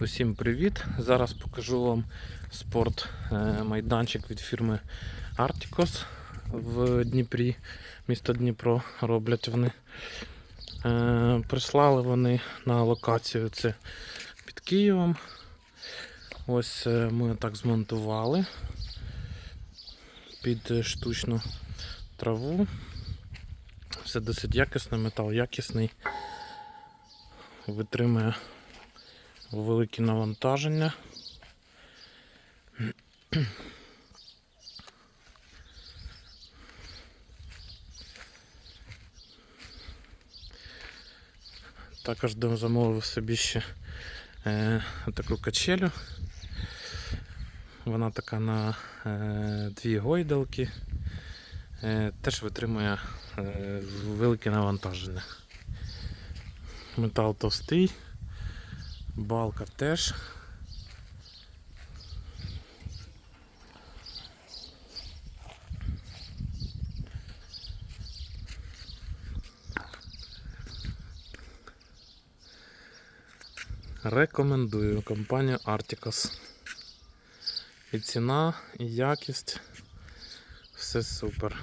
Усім привіт! Зараз покажу вам спорт е, від фірми Articos в Дніпрі, місто Дніпро роблять вони. Е, Прислали вони на локацію це під Києвом. Ось е, ми так змонтували під штучну траву. Все досить якісне, метал якісний, витримує великі навантаження. Також замовив собі ще е, таку качелю. Вона така на е, дві гойдалки. Е, теж витримує е, велике навантаження. Метал товстий. Балка теж. Рекомендую компанію Articos. І ціна, і якість. Все супер.